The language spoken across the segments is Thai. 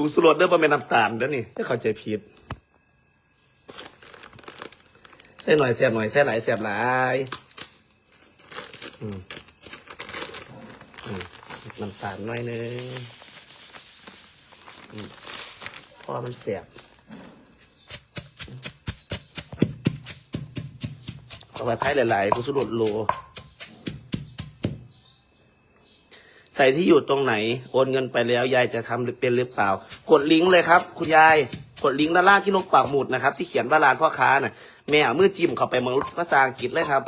ผงสุรสเด้อบ่แม่นน้ำตาลเด้อนี่ถ้าเข้าใจผิดใส่หน่อยแซ่บหน่อยใส่หลายแซ่บหลายอืมอืมน้ำตาลหน่อยนึงอืมเพราะมันแซ่บเอาไปไพ่หลายๆผงสุรโล ส่ที่อยู่ตรงไหน โอนเงินไปแล้วยายจะทำเป็นหรือเปล่า กดลิงก์เลยครับ คุณยายกดลิงก์ด้านล่างที่นกปากหมุดนะครับ ที่เขียนว่าร้านพ่อค้าน่ะแม่เอามือจิ้มเข้าไปเมืองภาษาอังกฤษเลยครับ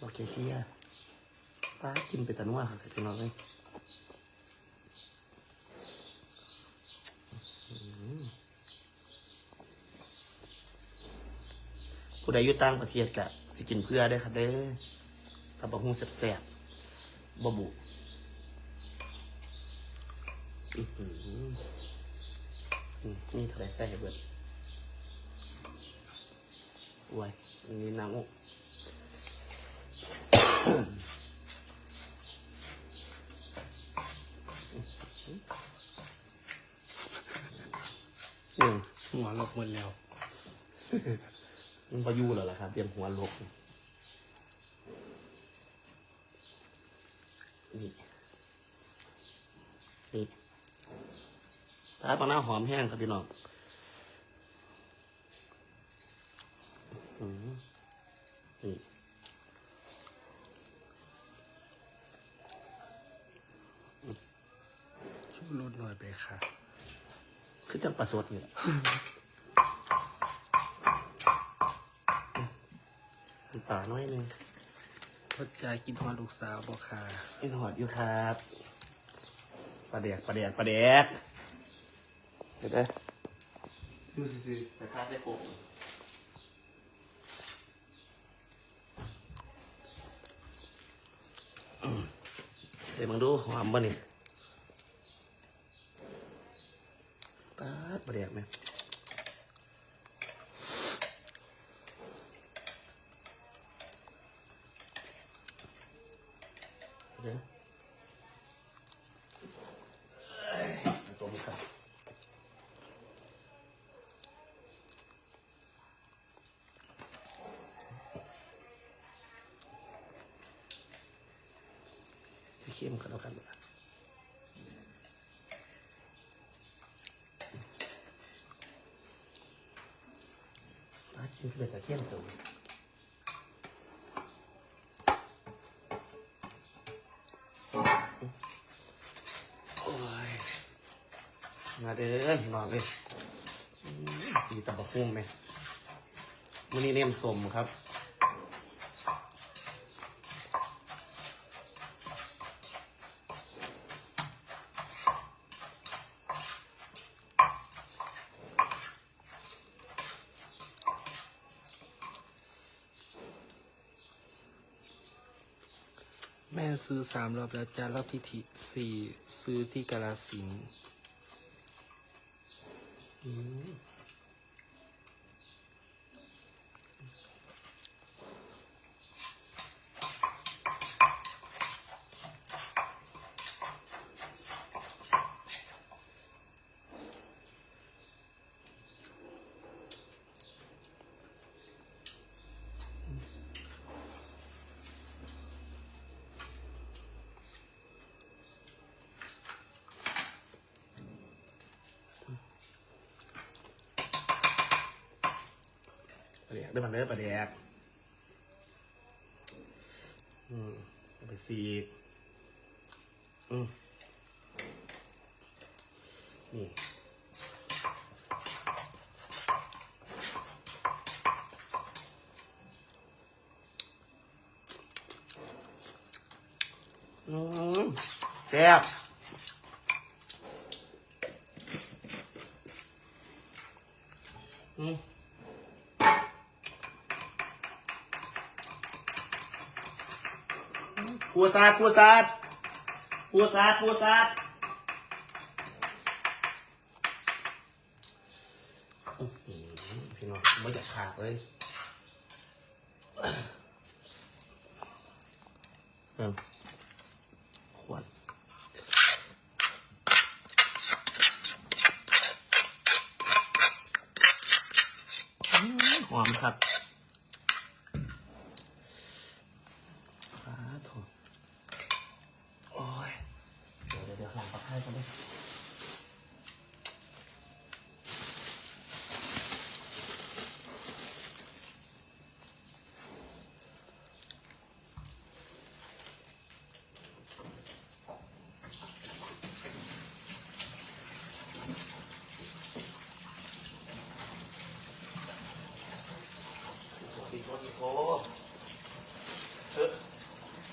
โอเคเชียร์ป้ากินไปต่นัวค่ะพี่น้องเลย ผู้ใดอยู่ต่างประเทศกะสิกินเพื่อได้ครับเด้อทำบะฮุงแซ่บๆบะบุนี่เท่าไหรใส่ให้เบิดอวยอันนี้น้ำอกหัวลกหมดแล้ว มันพายุแล้วล่ะครับเตรียมหัวลกนี่นี่ปลาปลาหน้าหอมแห้งครับพี่น้องอืมนี่ชูรสหน่อยไปค่ะ คือจังปลาสดเนี่แหละน้ำ ปลาน้อยหนึงพดใจกินฮอดลูกสาวบ่ค่ะเป็นหอดอยู่ครับปลาแดกปลาแดกปลาแดกเดี๋ยวได้ดูสิไปฆ่าใส่โกงอืมเดี๋ยวมึงดูหอมบ่นี่ปาดปลาแดกไหม ดี๋ยวเอ้ยผสมครับจะเข้มกันแล้วกันเวลาปลากินเลยแต่เข้มตัว มาเด้อพี่น้องเลยสีตะบกหุ้งไหมมันนี้เนียมสมครับแม่ซื้อสามรอบแล้วจ้ารอบที่ที่สี่ซื้อที่กาลสิน ธุ์ ได้มาเลยปลาแดกอืมไปสีกอืมนี่อืมแซ่บ ปูซาดปูซาดปูซาดปูซาดพี่น้องไม่อยากขาดเลยเออขวดหอมครับสาธุโอ้ย เดี๋ยวเดี๋ยวเดี๋ยวหลังปลาไข่กันเลยโอ้โหโอ้โหเออโ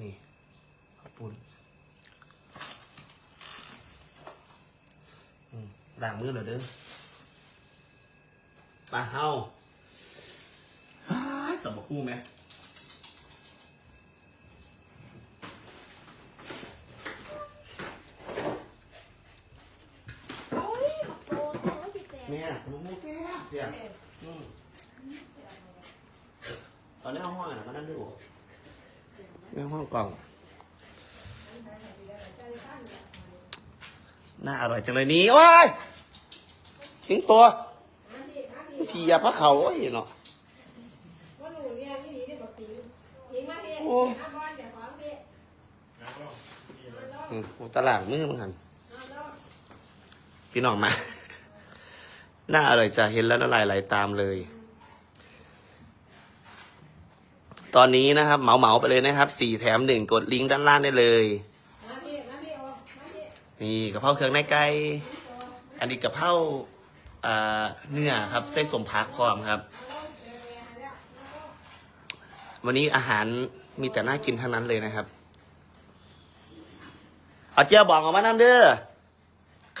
มขอบเขียกับมิตรนามนี่ขอบคุณอืมล้างมือหน่อยเด้อปลาเฮาฮ้ายตับบักคู่ไหมโอ้ยบักโตโตสิแตกเนี่ยมันไม่เสียเสียอืมตอนนี้ห้องห้องอะก็นั่นด้วยในห้องกล่องน่าอร่อยจังเลยนี่โอ้ยทิ้งตัวสียาพระเขาโอ้ยเนาะว่าหนูเนี่ยไม่หนีได้บักตีทิ้งมาเพียโอ้อเดี๋ยวของเพียอืมโอ้ตลาดมือมันหันอนแล้วพี่น้องมา น่าอร่อยจะเห็นแล้วน้ำลายไหลตามเลย ตอนนี้นะครับเหมาเหมาไปเลยนะครับสี่แถมหนึ่งกดลิงก์ด้านล่างได้เลยนี่กะเพราเครื่องในไก่อันนี้กะเพราเนื้อครับไส้สมพักพร้อมครับ วันนี้อาหารมีแต่น่ากินทั้งนั้นเลยนะครับเอาเจียวบองออกมาน้ำเด้อ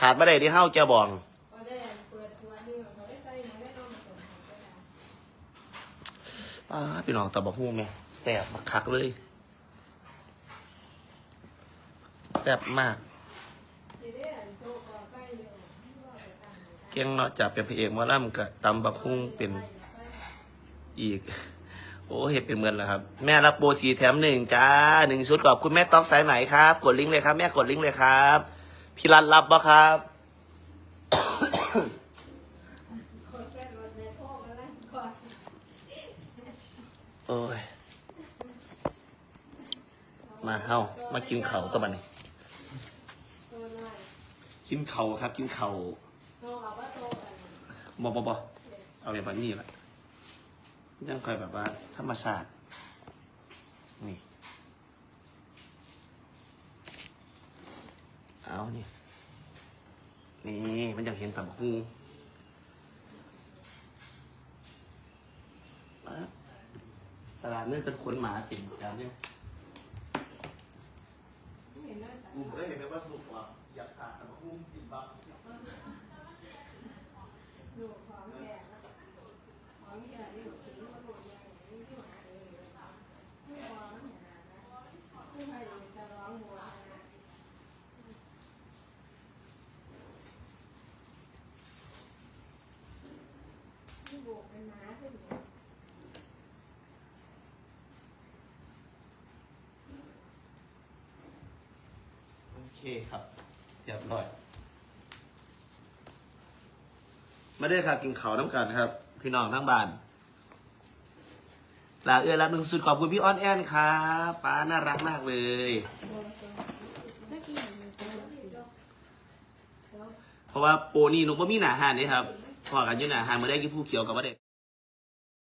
ขาดไม่ได้ที่เฮ้าเจียวบอง ก็ได้เปิดหัวนี่เขาได้ใส่หนูได้ต้องมาส่งก็ได้ ป้าพี่น้องตะบอกฮู้ไหมแซ่บมากคักเลยแซ่บมาก เก่งเนาะจากเป็นพระเอกมอล่ำกับตำบักฮุ่งเป็นอีก โอ้เห็ดเป็นเหมือนแล้วครับ แม่รับโบสีแถมหนึ่งจ้าหนึ่งชุดขอบคุณแม่ต๊อกสายไหมครับ กดลิงก์เลยครับ แม่กดลิงก์เลยครับ พี่รันรับบ่ครับ คนแค่รถในพ่อมาแล้วก่อน โอ้ย มาเฮ้ามากินเข่าตัวบันนี้กินเข่าครับ กินเข่าวโตเอกบอบอบอเอาแบบนี้แหละยังคอยแบบว่า ธรรมชาตินี่เอานี่ นี่มันอยากเห็นตับหูปั๊บ ลาดเนื้อเป็นขนหมาติ่มกันเนี่ยไม่เห็นได้แต่กูไม่ได้เห็นไหมว่าสนุกกว่าอยากขาดตับหูติ่มบักหนูของแก่แล้วของแก่ที่หนูทิ้งมาหมดเลยนี่ที่หมาเองไม่ร้องนะผู้ให้จะร้องหัวนะที่โบกเป็นม้าขึ้นมา โอ เคครับเรียบร้อยมาได้ครับกินเขาน้ำกันครับ พี่น้องทั้งบ้านลาเอื้อรับหนึ่งสุดขอบคุณพี่อ้อนแอนครับป้าน่ารักมากเลย เพราะว่าโปรนี่นุกบ่มีหนาหานนี่ครับพอกันยืนหนาหานมาได้กี่ผู้เขียวกับว่าเด็ก